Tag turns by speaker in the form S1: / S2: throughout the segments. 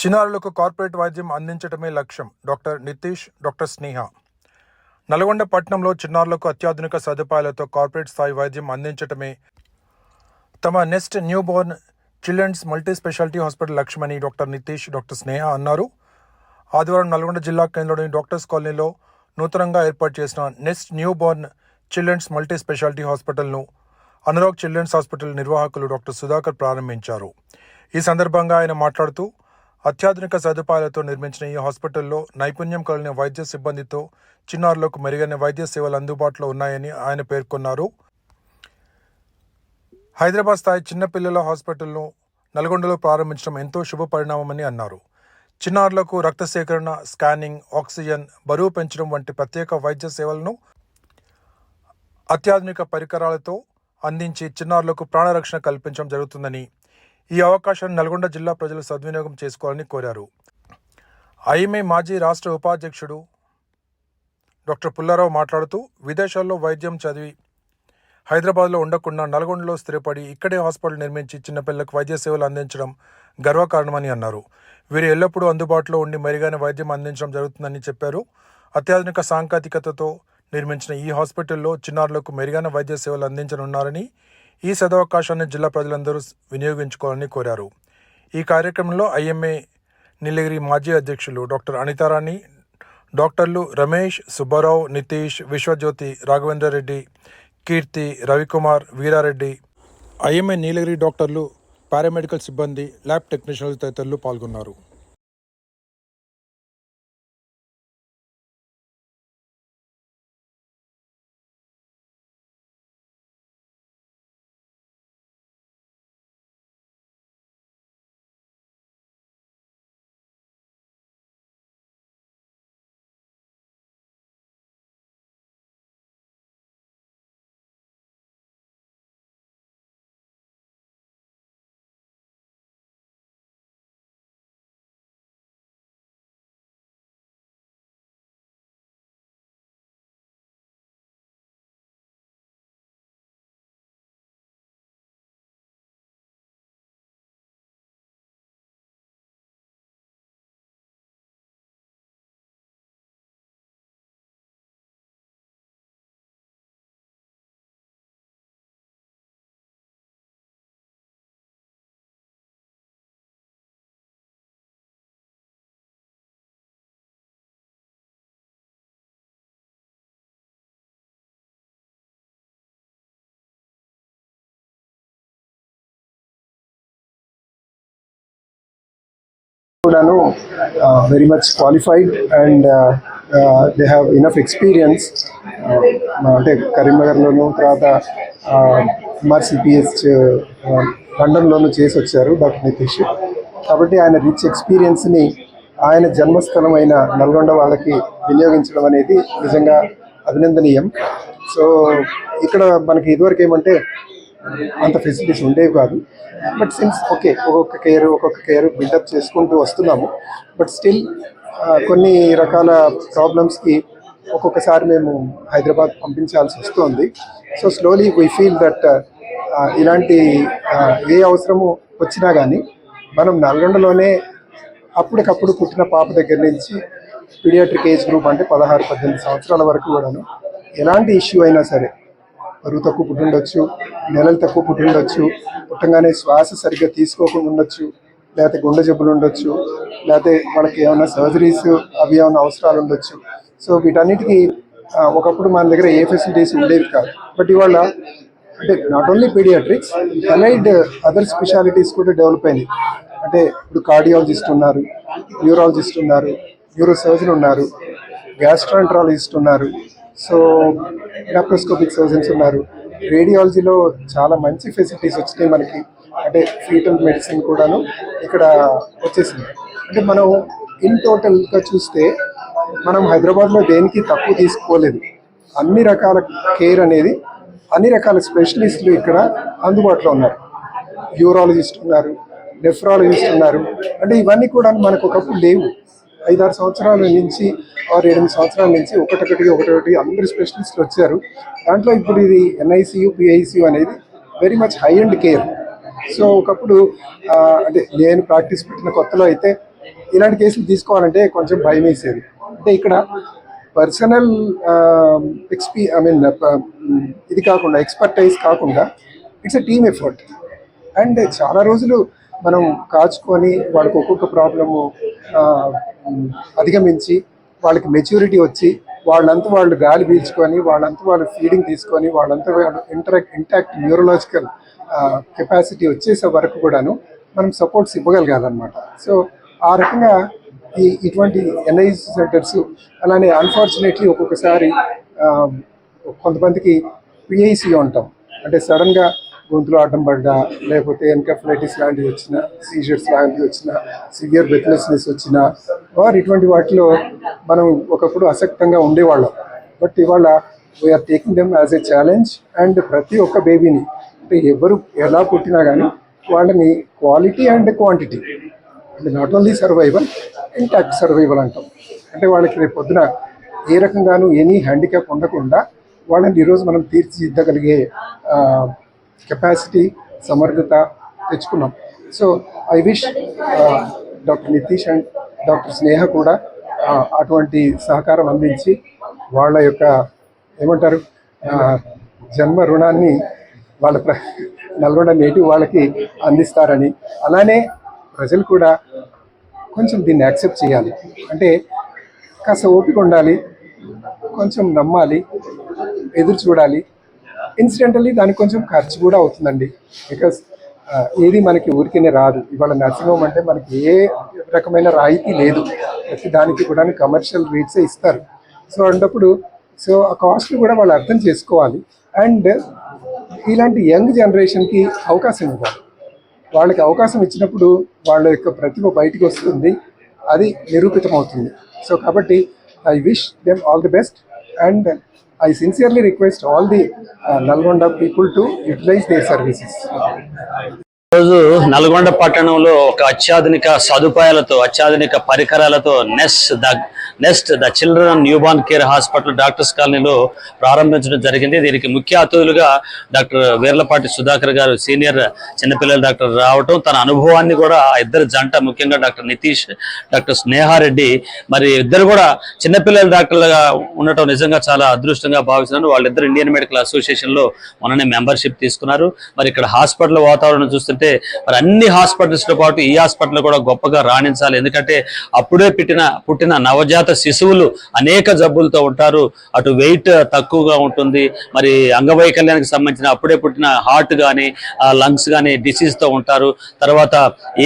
S1: చిన్నారులకు కార్పొరేట్ వైద్యం అందించడమే లక్ష్యం. Doctor Nitish doctor Sneha. Nalgonda పట్టణంలో చిన్నారులకు అత్యాధునిక సదుపాయాలతో కార్పొరేట్ స్థాయి వైద్యం అందించడమే తమ next new born children's multi speciality hospital లక్ష్యమని డాక్టర్ నితీష్ డాక్టర్ స్నేహ అన్నారు. ఆదివారం నల్గొండ జిల్లా కేంద్రంలోని డాక్టర్స్ కాలనీలో నూతనంగా ఏర్పాటు చేసిన next new born children's multi speciality హాస్పిటల్ను Anurag children's hospital నిర్వాహకులు డాక్టర్ సుధాకర్ ప్రారంభించారు. ఈ సందర్భంగా ఆయన మాట్లాడుతూ అత్యాధునిక సదుపాయాలతో నిర్మించిన ఈ హాస్పిటల్లో నైపుణ్యం కలిగిన వైద్య సిబ్బందితో చిన్నారులకు మెరుగైన వైద్య సేవలు అందుబాటులో ఉన్నాయని ఆయన పేర్కొన్నారు. హైదరాబాద్ స్థాయి చిన్నపిల్లల హాస్పిటల్ను నల్గొండలో ప్రారంభించడం ఎంతో శుభ పరిణామమని అన్నారు. చిన్నారులకు రక్త సేకరణ స్కానింగ్ ఆక్సిజన్ బరువు పెంచడం వంటి ప్రత్యేక వైద్య సేవలను అత్యాధునిక పరికరాలతో అందించి చిన్నారులకు ప్రాణరక్షణ కల్పించడం జరుగుతుందని ఈ అవకాశాన్ని నల్గొండ జిల్లా ప్రజలు సద్వినియోగం చేసుకోవాలని కోరారు. ఐఎంఏ మాజీ రాష్ట్ర ఉపాధ్యక్షుడు డాక్టర్ పుల్లారావు మాట్లాడుతూ విదేశాల్లో వైద్యం చదివి హైదరాబాద్లో ఉండకుండా నల్గొండలో స్థిరపడి ఇక్కడే హాస్పిటల్ నిర్మించి చిన్నపిల్లలకు వైద్య సేవలు అందించడం గర్వకారణమని అన్నారు. వీరు ఎల్లప్పుడూ అందుబాటులో ఉండి మెరుగైన వైద్యం అందించడం జరుగుతుందని చెప్పారు. అత్యాధునిక సాంకేతికతతో నిర్మించిన ఈ హాస్పిటల్లో చిన్నారులకు మెరుగైన వైద్య సేవలు అందించనున్నారని ఈ సదవకాశాన్ని జిల్లా ప్రజలందరూ వినియోగించుకోవాలని కోరారు. ఈ కార్యక్రమంలో ఐఎంఏ నీలగిరి మాజీ అధ్యక్షులు డాక్టర్ అనితారాణి డాక్టర్లు రమేష్ సుబ్బారావు నితీష్ విశ్వజ్యోతి రాఘవేంద్ర రెడ్డి కీర్తి రవికుమార్ వీరారెడ్డి ఐఎంఏ నీలగిరి డాక్టర్లు పారామెడికల్ సిబ్బంది ల్యాబ్ టెక్నీషియన్లు తదితరులు పాల్గొన్నారు.
S2: కూడాను very much qualified and they have enough experience అంటే కరీంనగర్లోను తర్వాత uh, ఎంఆర్సిపిఎస్ uh, లండన్లోనూ చేసి వచ్చారు డాక్టర్ నితీష్. కాబట్టి ఆయన రిచ్ ఎక్స్పీరియన్స్ని ఆయన జన్మస్థలం అయిన నల్గొండ వాళ్ళకి వినియోగించడం అనేది నిజంగా అభినందనీయం. సో ఇక్కడ మనకి ఇదివరకు ఏమంటే అంత ఫెసిలిటీస్ ఉండేవి కాదు. బట్ సిన్స్ ఓకే ఒక్కొక్క కేర్ ఒక్కొక్క కేర్ బిల్డప్ చేసుకుంటూ వస్తున్నాము. బట్ స్టిల్ కొన్ని రకాల ప్రాబ్లమ్స్కి ఒక్కొక్కసారి మేము హైదరాబాద్ పంపించాల్సి వస్తుంది. So slowly we feel that ఇలాంటి ఏ అవసరము వచ్చినా కానీ మనం నల్గొండలోనే అప్పటికప్పుడు పుట్టిన పాప దగ్గర నుంచి పీడియాట్రిక్ ఏజ్ గ్రూప్ అంటే పదహారు పద్దెనిమిది సంవత్సరాల వరకు కూడాను ఎలాంటి ఇష్యూ అయినా సరే బరువు తక్కువ పుట్టిండొచ్చు నెలలు తక్కువ పుట్టిండొచ్చు పుట్టంగానే శ్వాస సరిగ్గా తీసుకోకుండా ఉండొచ్చు లేకపోతే గుండె జబ్బులు ఉండొచ్చు లేకపోతే వాళ్ళకి ఏమైనా సర్జరీస్ అవి ఏమైనా అవసరాలు ఉండొచ్చు. సో వీటన్నిటికీ ఒకప్పుడు మన దగ్గర ఏ ఫెసిలిటీస్ ఉండేవి కాదు. బట్ ఇవాళ అంటే not only pediatrics allied other specialities కూడా డెవలప్ అయింది అంటే ఇప్పుడు కార్డియాలజిస్ట్ ఉన్నారు న్యూరాలజిస్ట్ ఉన్నారు న్యూరో సర్జన్ ఉన్నారు గ్యాస్ట్రాంట్రాలజిస్ట్ ఉన్నారు సో లాప్రోస్కోపిక్ సర్జన్స్ ఉన్నారు. రేడియాలజీలో చాలా మంచి ఫెసిలిటీస్ వచ్చినాయి మనకి. అంటే ఫీటల్ మెడిసిన్ కూడాను ఇక్కడ వచ్చేసింది. అంటే మనం ఇన్ టోటల్గా చూస్తే మనం హైదరాబాద్లో దేనికి తక్కువ తీసుకోలేదు. అన్ని రకాల కేర్ అనేది అన్ని రకాల స్పెషలిస్టులు ఇక్కడ అందుబాటులో ఉన్నారు. యూరాలజిస్ట్ ఉన్నారు నెఫ్రాలజిస్ట్ ఉన్నారు. అంటే ఇవన్నీ కూడా మనకు ఒకప్పుడు లేవు. ఐదారు సంవత్సరాల నుంచి ఆరు ఎనిమిది సంవత్సరాల నుంచి ఒకటొకటి ఒకటొకటి అందరు స్పెషలిస్టులు వచ్చారు. దాంట్లో ఇప్పుడు ఇది ఎన్ఐసియు పిఐసియు అనేది very much high and care so ఒకప్పుడు అంటే నేను ప్రాక్టీస్ పెట్టిన కొత్తలో అయితే ఇలాంటి కేసులు తీసుకోవాలంటే కొంచెం భయం వేసేది. అంటే ఇక్కడ పర్సనల్ ఎక్స్పీ ఐ మీన్ ఇది కాకుండా ఎక్స్పర్టైజ్ కాకుండా it's a team effort and చాలా రోజులు మనం కాచుకొని వాళ్ళకి ఒక్కొక్క ప్రాబ్లము అధిగమించి వాళ్ళకి మెచ్యూరిటీ వచ్చి వాళ్ళంతా వాళ్ళు గాలి పీల్చుకొని వాళ్ళంతా వాళ్ళు ఫీడింగ్ తీసుకొని వాళ్ళంతా వాళ్ళు ఇంటరాక్ట్ ఇంటాక్ట్ న్యూరలాజికల్ కెపాసిటీ వచ్చేసే వరకు కూడాను మనం సపోర్ట్స్ ఇవ్వగలగాలన్నమాట. సో ఆ రకంగా ఈ ఇటువంటి ఎన్ఐసి సెంటర్స్ అలానే అన్ఫార్చునేట్లీ ఒక్కొక్కసారి కొంతమందికి పిఐసి ఉంటాం. అంటే సడన్గా గొంతులో ఆటం పడ్డా లేకపోతే ఎన్కెఫలైటిస్ లాంటివి వచ్చిన సీజర్స్ లాంటివి వచ్చిన సివియర్ బ్రెత్లెస్నెస్ వచ్చిన వారు ఇటువంటి వాటిలో మనం ఒకప్పుడు అసక్తంగా ఉండేవాళ్ళం. బట్ ఇవాళ we are taking them as a challenge and ప్రతి ఒక్క బేబీని అంటే ఎవరు ఎలా పుట్టినా కానీ వాళ్ళని క్వాలిటీ అండ్ క్వాంటిటీ అంటే not only survival intact survival అంటాం. అంటే వాళ్ళకి రేపు పొద్దున ఏ రకంగానూ ఎనీ హ్యాండిక్యాప్ ఉండకుండా వాళ్ళని ఈరోజు మనం తీర్చిదిద్దగలిగే కెపాసిటీ సమర్థత తెచ్చుకున్నాం. So I wish doctor Nitish and doctor Sneha కూడా uh, అటువంటి సహకారం అందించి వాళ్ళ యొక్క ఏమంటారు జన్మ రుణాన్ని వాళ్ళ ప్ర నల్గొండ నేటివ్ వాళ్ళకి అందిస్తారని. అలానే ప్రజలు కూడా కొంచెం దీన్ని యాక్సెప్ట్ చేయాలి. అంటే కాస్త ఓపిక ఉండాలి కొంచెం నమ్మాలి ఎదురు చూడాలి ఇన్సిడెంటల్లీ దానికి కొంచెం ఖర్చు కూడా అవుతుందండి. బికాస్ ఏది మనకి ఊరికేనే రాదు. ఇవాళ నర్సింగ్ హోమ్ అంటే మనకి ఏ రకమైన రాయితీ లేదు. ప్రతి దానికి కూడా కమర్షియల్ రేట్సే ఇస్తారు. సో అన్నప్పుడు సో ఆ కాస్ట్ కూడా వాళ్ళు అర్థం చేసుకోవాలి. అండ్ ఇలాంటి యంగ్ జనరేషన్కి అవకాశం ఇవ్వాలి. వాళ్ళకి అవకాశం ఇచ్చినప్పుడు వాళ్ళ యొక్క ప్రతిభ బయటికి వస్తుంది. అది నిరూపితమవుతుంది. సో కాబట్టి I wish them all the best and I sincerely request all the uh, Nalgonda people to utilize their
S3: services. Nalgonda పట్టణంలో ఒక అత్యాధునిక సదుపాయాలతో అత్యాధునిక పరికరాలతో nest the nest the children newborn care hospital doctors కాలనీలో ప్రారంభించడం జరిగింది. దీనికి ముఖ్య అతిథులుగా డాక్టర్ వీర్లపాటి సుధాకర్ గారు సీనియర్ చిన్నపిల్లల డాక్టర్ రావటం తన అనుభవాన్ని కూడా ఇద్దరు జంట ముఖ్యంగా డాక్టర్ నితీష్ డాక్టర్ స్నేహారెడ్డి మరి ఇద్దరు కూడా చిన్నపిల్లల డాక్టర్లుగా ఉండటం నిజంగా చాలా అదృష్టంగా భావిస్తున్నాను వాళ్ళిద్దరు ఇండియన్ మెడికల్ అసోసియేషన్లో మొన్ననే మెంబర్షిప్ తీసుకున్నారు. మరి ఇక్కడ హాస్పిటల్ వాతావరణం చూస్తుంటే మరి అన్ని హాస్పిటల్స్తో పాటు ఈ హాస్పిటల్ కూడా గొప్పగా రాణించాలి. ఎందుకంటే అప్పుడే పుట్టిన పుట్టిన నవజాత శిశువులు అనేక జబ్బులతో ఉంటారు. అటు వెయిట్ తక్కువగా ఉంటుంది. మరి అంగవైకల్యానికి సంబంధించిన అప్పుడే పుట్టిన హార్ట్ కానీ లంగ్స్ కానీ డిసీజ్తో ఉంటారు. తర్వాత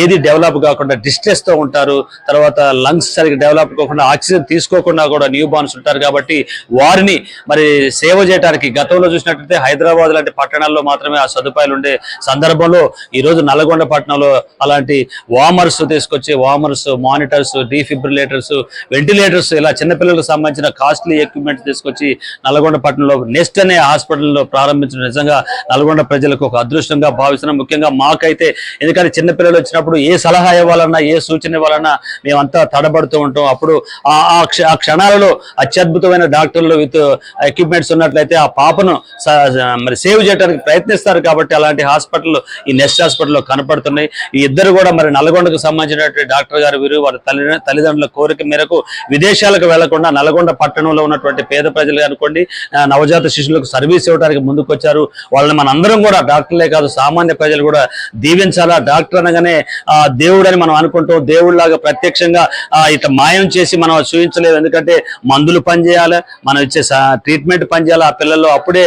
S3: ఏది డెవలప్ కాకుండా డిస్ట్రెస్తో ఉంటారు. తర్వాత లంగ్స్ సరిగ్గా డెవలప్ కాకుండా ఆక్సిజన్ తీసుకోకుండా కూడా న్యూ బార్న్స్ ఉంటారు కాబట్టి వారిని మరి సేవ చేయడానికి గతంలో చూసినట్లయితే హైదరాబాద్ లాంటి పట్టణాల్లో మాత్రమే ఆ సదుపాయాలు ఉండే సందర్భంలో ఈ రోజు నల్గొండ పట్టణంలో అలాంటి వామర్స్ తీసుకొచ్చి వామర్స్ మానిటర్స్ డీఫిబ్రిలేటర్స్ వెంటిలేటర్స్ ఇలా చిన్నపిల్లలకు సంబంధించిన కాస్ట్లీ ఎక్విప్మెంట్ తీసుకొచ్చి నల్గొండ పట్టణంలో నెస్ట్ అనే హాస్పిటల్లో ప్రారంభించడం నిజంగా నల్గొండ ప్రజలకు ఒక అదృష్టంగా భావిస్తున్నాం. ముఖ్యంగా మాకైతే ఎందుకంటే చిన్నపిల్లలు వచ్చినప్పుడు ఏ సలహా ఇవ్వాలన్నా ఏ సూచన ఇవ్వాలన్నా మేమంతా తడబడుతూ ఉంటాం. అప్పుడు ఆ క్షణాలలో అత్యద్భుతమైన డాక్టర్లు విత్ ఎక్విప్మెంట్స్ ఉన్నట్లయితే ఆ పాపను మరి సేవ్ చేయడానికి ప్రయత్నిస్తారు కాబట్టి అలాంటి హాస్పిటల్ ఈ నెస్ట్ హాస్పిటల్లో కనపడుతున్నాయి. ఈ ఇద్దరు కూడా మరి నల్గొండకు సంబంధించినటువంటి డాక్టర్ గారు వీరు వారి తల్లి తల్లిదండ్రుల కోరిక మేరకు విదేశాలకు వెళ్ళకుండా నల్గొండ పట్టణంలో ఉన్నటువంటి పేద ప్రజలు అనుకోండి నవజాత శిశువులకు సర్వీస్ ఇవ్వడానికి ముందుకొచ్చారు. వాళ్ళని మన అందరం కూడా డాక్టర్లే కాదు సామాన్య ప్రజలు కూడా దీవించాలా? డాక్టర్ అనగానే ఆ దేవుడని మనం అనుకుంటాం దేవుడిలాగా ప్రత్యక్షంగా ఇట్లా మాయం చేసి మనం చూపించలేము ఎందుకంటే మందులు పనిచేయాలి మనం ఇచ్చే ట్రీట్మెంట్ పనిచేయాలి. ఆ పిల్లల్లో అప్పుడే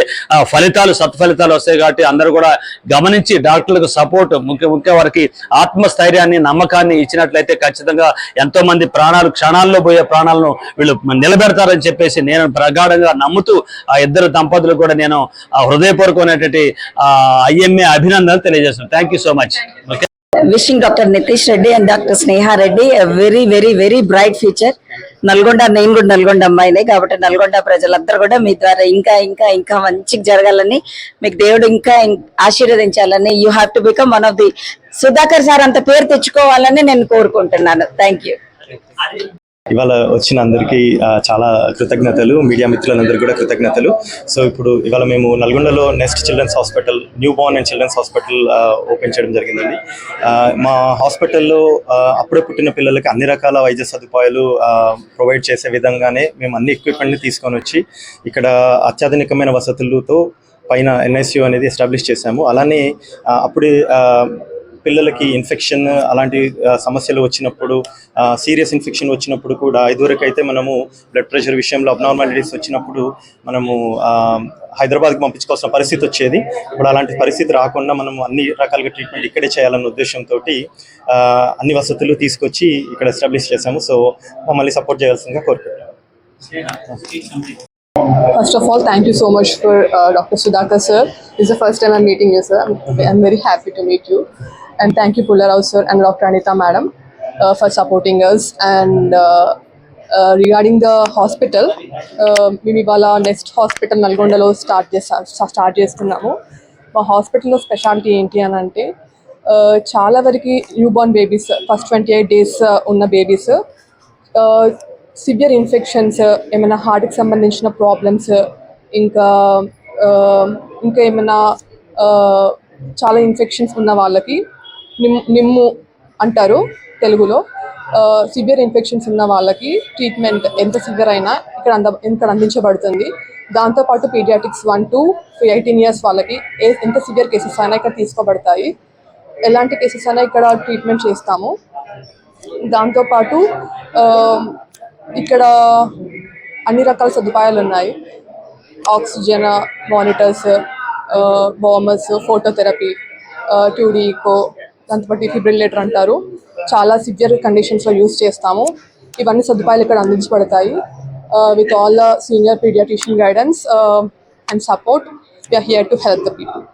S3: ఫలితాలు సత్ఫలితాలు వస్తాయి కాబట్టి అందరూ కూడా గమనించి డాక్టర్లకు సపోర్ట్ ముఖ్య ఉంటే వారికి ఆత్మస్థైర్యాన్ని నమ్మకాన్ని ఇచ్చినట్లయితే ఖచ్చితంగా ఎంతో మంది ప్రాణాలు క్షణాల్లో పోయే ప్రాణాలను వీళ్ళు నిలబెడతారని చెప్పేసి నేను ప్రగాఢంగా నమ్ముతూ ఆ ఇద్దరు దంపతులు కూడా నేను ఆ హృదయపూర్వకమైనటువంటి ఐఎంఏ అభినందనలు తెలియజేస్తున్నాను. Thank you so much okay
S4: wishing doctor Nitish Reddy and doctor Sneha very very very very, very. Nalgonda నేను కూడా నల్గొండ అమ్మాయినే కాబట్టి నల్గొండ ప్రజలందరూ కూడా మీ ద్వారా ఇంకా ఇంకా ఇంకా మంచిగా జరగాలని మీకు దేవుడు ఇంకా ఆశీర్వదించాలని you have to become one of the Sudhakar sir అంత పేరు తెచ్చుకోవాలని నేను కోరుకుంటున్నాను. థ్యాంక్ యూ
S5: ఇవాళ వచ్చిన అందరికీ చాలా కృతజ్ఞతలు మీడియా మిత్రులందరికీ కూడా కృతజ్ఞతలు. సో ఇప్పుడు ఇవాళ మేము నల్గొండలో next children's hospital new born and children's hospital open చేయడం జరిగిందండి. మా హాస్పిటల్లో అప్పుడే పుట్టిన పిల్లలకి అన్ని రకాల వైద్య సదుపాయాలు ప్రొవైడ్ చేసే విధంగానే మేము అన్ని ఎక్విప్మెంట్ని తీసుకొని వచ్చి ఇక్కడ అత్యాధునికమైన వసతులతో పైన ఎన్ఐసియు అనేది ఎస్టాబ్లిష్ చేశాము. అలానే అప్పుడే పిల్లలకి ఇన్ఫెక్షన్ అలాంటి సమస్యలు వచ్చినప్పుడు సీరియస్ ఇన్ఫెక్షన్ వచ్చినప్పుడు కూడా ఇదివరకు అయితే మనము బ్లడ్ ప్రెషర్ విషయంలో అబ్నార్మాలిటీస్ వచ్చినప్పుడు మనము హైదరాబాద్కి పంపించుకోవాల్సిన పరిస్థితి వచ్చేది ఇప్పుడు అలాంటి పరిస్థితి రాకుండా మనం అన్ని రకాలుగా ట్రీట్మెంట్ ఇక్కడే చేయాలన్న ఉద్దేశంతో అన్ని వసతులు తీసుకొచ్చి ఇక్కడ ఎస్టాబ్లిష్ చేశాము సో మమ్మల్ని సపోర్ట్ చేయాల్సిందిగా కోరుకుంటున్నాను
S6: First of all, thank you so much for uh, Dr. Sudhakar sir. This is the first time I'm meeting you, sir. I'm, I'm very happy to meet you. And thank you, Pullarao sir and Dr. Anita madam uh, for supporting us. And uh, uh, regarding the hospital, uh, మేము ఇవాళ next hospital నల్గొండలో start చేస్తా start చేస్తున్నాము మా హాస్పిటల్లో speciality ఏంటి అని అంటే uh, చాలా వరకు newborn babies first twenty eight days ఉన్న బేబీస్ సివియర్ ఇన్ఫెక్షన్స్ ఏమైనా హార్ట్కి సంబంధించిన ప్రాబ్లమ్స్ ఇంకా uh, ఇంకా ఏమైనా చాలా ఇన్ఫెక్షన్స్ ఉన్న వాళ్ళకి నిమ్ నిమ్ము అంటారు తెలుగులో. సివియర్ ఇన్ఫెక్షన్స్ ఉన్న వాళ్ళకి ట్రీట్మెంట్ ఎంత సివియర్ అయినా ఇక్కడ అంద ఇక్కడ అందించబడుతుంది. దాంతోపాటు paediatrics one to eighteen years వాళ్ళకి ఏ ఎంత సివియర్ కేసెస్ అయినా ఇక్కడ తీసుకోబడతాయి. ఎలాంటి కేసెస్ అయినా ఇక్కడ ట్రీట్మెంట్ చేస్తాము. దాంతోపాటు ఇక్కడ అన్ని రకాల సదుపాయాలు ఉన్నాయి. ఆక్సిజన్ మానిటర్స్ బామర్స్ ఫోటోథెరపీ ట్యూడీకో దాంతోపాటు ఫిబ్రిలేటర్ అంటారు. చాలా సివియర్ కండిషన్స్లో యూస్ చేస్తాము. ఇవన్నీ సదుపాయాలు ఇక్కడ అందించబడతాయి. With all the senior paediatrician guidance and support we are here to help the people